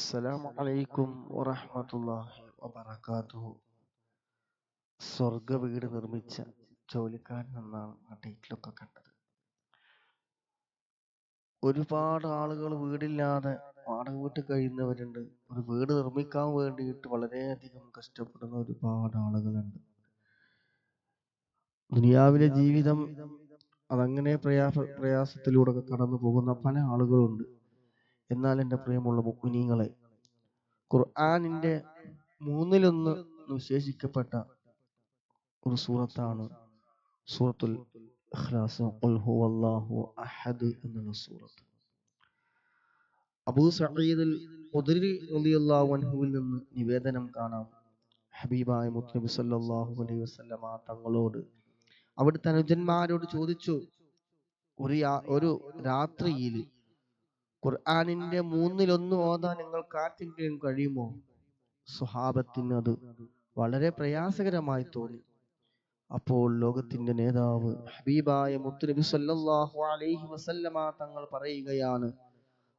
അസ്സലാമു അലൈക്കും വറഹ്മത്തുള്ളാഹി വബറകാതുഹു സ്വർഗ വീട് നിർമ്മിച്ച ജോലിക്കാരൻ എന്നാണ് ആ ടൈറ്റിലൊക്കെ കണ്ടത്. ഒരുപാട് ആളുകൾ വീടില്ലാതെ വാടക വീട്ടിൽ കഴിയുന്നവരുണ്ട്. ഒരു വീട് നിർമ്മിക്കാൻ വേണ്ടിയിട്ട് വളരെയധികം കഷ്ടപ്പെടുന്ന ഒരുപാട് ആളുകളുണ്ട്. ദുനിയാവിലെ ജീവിതം അതങ്ങനെ പ്രയാസ പ്രയാസത്തിലൂടെ കടന്നു പോകുന്ന പല ആളുകളുണ്ട്. എന്നാൽ എന്റെ പ്രിയമുള്ള മുക്കുനീങ്ങളെ ഖുർആാനിന്റെ മൂന്നിലൊന്ന് വിശേഷിക്കപ്പെട്ട ഒരു സൂറത്താണ് സൂറത്തുൽ ഇഖ്ലാസ്. ഖുൽ ഹുവല്ലാഹു അഹദ് എന്നുള്ള സൂറത്ത്. അബൂ സഈദ് ഖുദരി റളിയല്ലാഹു അൻഹുവിൽ നിന്ന് നിവേദനം കാണാം. ഹബീബായ മുത്തനബി സല്ലല്ലാഹു അലൈഹി വസല്ലമ തങ്ങളോട് അവിടുത്തെ അനുജന്മാരോട് ചോദിച്ചു ഒരു രാത്രിയിൽ ഖുർആാനിന്റെ മൂന്നിലൊന്ന് ഓതാൻ നിങ്ങൾക്ക് ആർക്കെങ്കിലും കഴിയുമോ? സ്വഹാബത്തിന് അത് വളരെ പ്രയാസകരമായി തോന്നി. അപ്പോൾ ലോകത്തിന്റെ നേതാവ് ഹബീബായ മുത്തുനബി സല്ലല്ലാഹു അലൈഹി വസല്ലമ തങ്ങൾ പറയുകയാണ്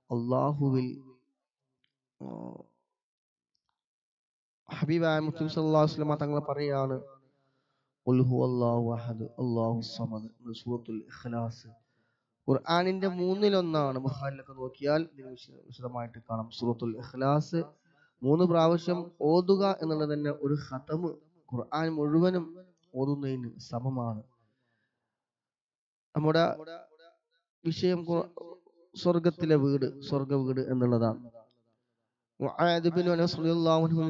അള്ളാഹുവിൽ ഹബീബായ മുത്തുനബി സല്ലല്ലാഹു അലൈഹി വസല്ലമ തങ്ങൾ പറയാണ് ഖുൽ ഹുവല്ലാഹു അഹദ് അല്ലാഹു സമദ് സൂറത്തുൽ ഇഖ്ലാസ്. ഖുർആാനിന്റെ മൂന്നിലൊന്നാണ് ബുഖാരിലൊക്കെ നോക്കിയാൽ വിശദമായിട്ട് കാണാം. സൂറത്തുൽ ഇഖ്ലാസ്. മൂന്ന് പ്രാവശ്യം ഓതുക എന്നുള്ളത് തന്നെ ഒരു ഹതമ് ഖുർആൻ മുഴുവനും ഓതുന്നതിന് സമമാണ്. നമ്മുടെ വിഷയം സ്വർഗത്തിലെ വീട് സ്വർഗ വീട് എന്നുള്ളതാണ്.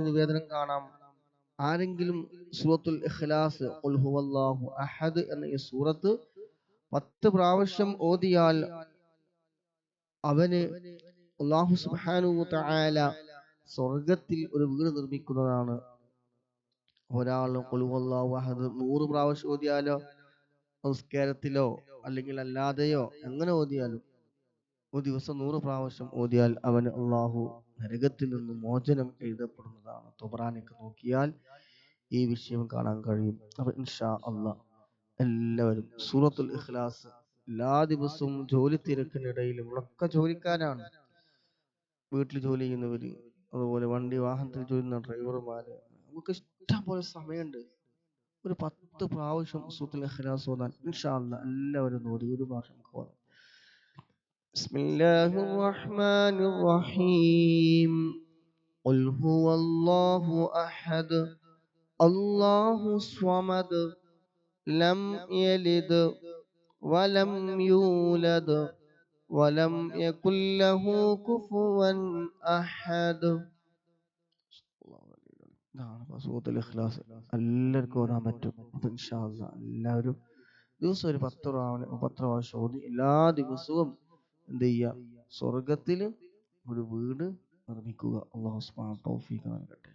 നിവേദനം കാണാം. ആരെങ്കിലും സൂറത്തുൽ ഇഖ്ലാസ് അഹദ് എന്ന ഈ സൂറത്ത് പത്ത് പ്രാവശ്യം ഓതിയാൽ അവന് അള്ളാഹു സുബ്ഹാനഹു തായാല സ്വർഗത്തിൽ ഒരു വീട് നിർമ്മിക്കുന്നതാണ്. ഒരാൾ അഹദ് നൂറ് പ്രാവശ്യം ഓതിയാലോ സംസ്കാരത്തിലോ അല്ലെങ്കിൽ അല്ലാതെയോ എങ്ങനെ ഓതിയാലും ഒരു ദിവസം നൂറ് പ്രാവശ്യം ഓതിയാൽ അവന് അള്ളാഹു നരകത്തിൽ നിന്ന് മോചനം എഴുതപ്പെടുന്നതാണ്. തുബറാനൊക്കെ നോക്കിയാൽ ഈ വിഷയം കാണാൻ കഴിയും. അപ്പൊ ഇൻഷാ അള്ളാഹ് എല്ലാവരും സൂറത്തുൽ ഇഖ്ലാസ് എല്ലാ ദിവസവും ജോലി തിരക്കിനിടയിലും ഒക്കെ ജോലിക്കാരാണ് വീട്ടിൽ ജോലി ചെയ്യുന്നവര് അതുപോലെ വണ്ടി വാഹനത്തിൽ ജോലി ചെയ്യുന്ന ഡ്രൈവർമാര് നമുക്ക് ഇഷ്ടം പോലെ സമയമുണ്ട് ഒരു പത്ത് പ്രാവശ്യം സൂറത്തുൽ ഇഖ്ലാസ് ഓതാൻ ഇൻഷാ അല്ലാഹ് എല്ലാവരും ഓതി ഒരു പ്രാവശ്യം നമുക്ക് ഓതാം بسم الله الرحمن الرحيم قل هو الله أحد الله الصمد لم يلد ولم يولد ولم يكن له كفوا أحد സൂറത്തുൽ ഇഖ്ലാസ് എല്ലാവർക്കും ഓതാൻ പറ്റും അപ്പൊ ഇൻഷാ അല്ലാഹ് എല്ലാവരും ദിവസം ഒരു പത്ത് പ്രാവശ്യം പത്ത് പ്രാവശ്യം ഓതി എല്ലാ ദിവസവും എന്ത് ചെയ്യുക സ്വർഗത്തിൽ ഒരു വീട് നിർമ്മിക്കുക അള്ളാഹു സുബ്ഹാനഹു തൗഫീഖ് നൽകട്ടെ